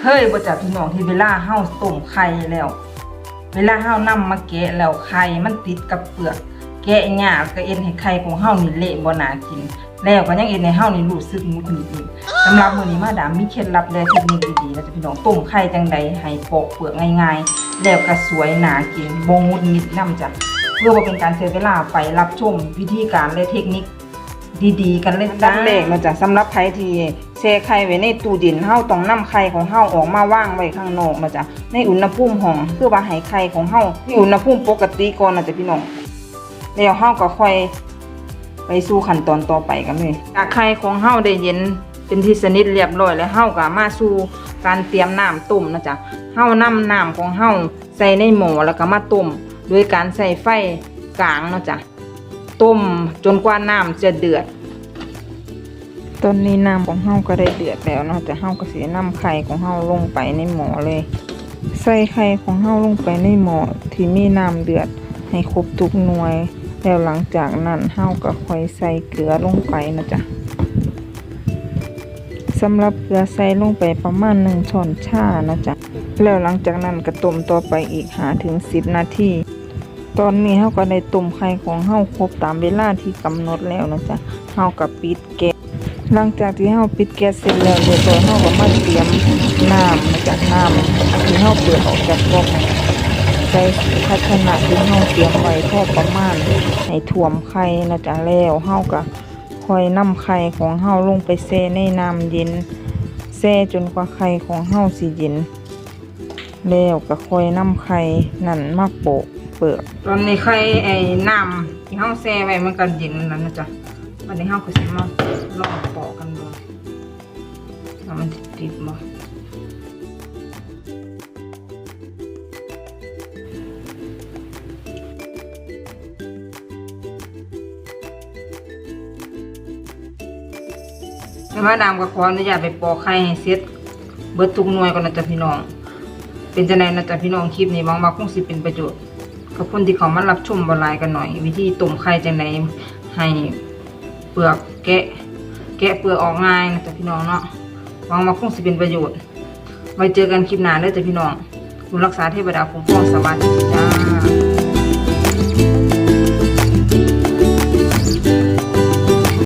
เคยบ่จับพี่น้องที่เวลาเฮาต้มไข่แล้ว เวลาเฮานำมาแกะแล้วไข่มันติดกับเปลือกแกะหยากก็เอ็นให้ไข่ของเฮานี่เละบ่น่ากิน แล้วก็ยังเอ็นให้เฮานี่รู้สึกหงุดหงิดอีกสำหรับมื้อนี้มาดามมีเคล็ดลับและเทคนิคดีๆแล้วจะพี่น้องต้มไข่จังใดให้ปอกเปลือกง่ายๆ แล้วก็สวยน่ากินบ่งุดหงิดนำจ้ะเพื่อบ่เป็นการเสียเวลาไปรับชมวิธีการและเทคนิคดีๆ กันเลยจ้าแรกนะจ๊ะสำหรับใครที่ แช่ไข่ไว้ในตู้เย็นเฮาต้องนำไข่ของเฮาออกมาว่างไว้ข้างนอกนะจ๊ะในอุณหภูมิห้องคือว่าให้ไข่ของเฮาที่อุณหภูมิปกติก่อนนะจ๊ะพี่น้องแล้วเฮาก็ค่อยไปสู่ขั้นตอนต่อไปกันเลยจากไข่ของเฮาได้เย็นเป็นที่สนิทเรียบร้อยแล้วเฮาก็มาสู่การเตรียมน้ำต้มนะจ๊ะเฮานำน้ำของเฮาใส่ในหม้อแล้วก็มาต้มโดยการใส่ไฟกลางเนาะจ๊ะต้มจนกว่าน้ำจะเดือด ตอนนี้น้ำของเฮาก็ได้เดือดแล้วเนาะแต่เฮาก็สินำไข่ของเฮาลงไปในหม้อเลย ใส่ไข่ของเฮาลงไปในหม้อที่มีน้ำเดือดให้ครบทุกหน่วย แล้วหลังจากนั้นเฮาก็ค่อยใส่เกลือลงไปนะจ๊ะสำหรับเกลือใส่ลงไปประมาณหนึ่งช้อนชานะจ๊ะแล้วหลังจากนั้นก็ต้มต่อไปอีกหาถึงสิบนาทีตอนนี้เฮาก็ได้ต้มไข่ของเฮาครบตามเวลาที่กำหนดแล้วนะจ๊ะเฮาก็ปิดแก๊ หลังจากที่เฮาปิดแก๊สเสร็จแล้วเรียบร้อยเฮาก็มาเตรียมน้ำมาจากน้ำที่เฮาเปิดออกจากก๊อกใส่ภาชนะที่เฮาเตรียมไว้พอประมาณให้ท่วมไข่นะจ๊ะแล้วเฮาก็ค่อยนำไข่ของเฮาลงไปแช่ในน้ำเย็นแช่จนกว่าไข่ของเฮาสิเย็นแล้วก็ค่อยนำไข่นั่นมาโปะเปลือกตอนนี้ไข่ไอ้น้ำที่เฮาแช่ไว้มันก็เย็นแล้วนะจ๊ะ วันนี้เฮาก็สิมาลองปอกกันดูว่ามันสิติดบ่แต่ว่าดามก็ขออนุญาตไปปอกไข่ให้เสร็จเบิดทุกหน่วยก่อนนะจ๊ะพี่น้อง เป็นจังไดนะจ๊ะพี่น้องคลิปนี้หวังว่าคงสิเป็นประโยชน์กับคนที่เขามารับชมบรายกันหน่อย วิธีต้มไข่จังไดให้ ปลือกแกะ แกะเปลือกออกง่ายนะจ๊ะพี่น้องเนาะหวังว่าคงสิเป็นประโยชน์ ไว้เจอกันคลิปหน้าเด้อจ้ะพี่น้องคุณรักษาเทพดาคุ้มครองสวัสดีจ้า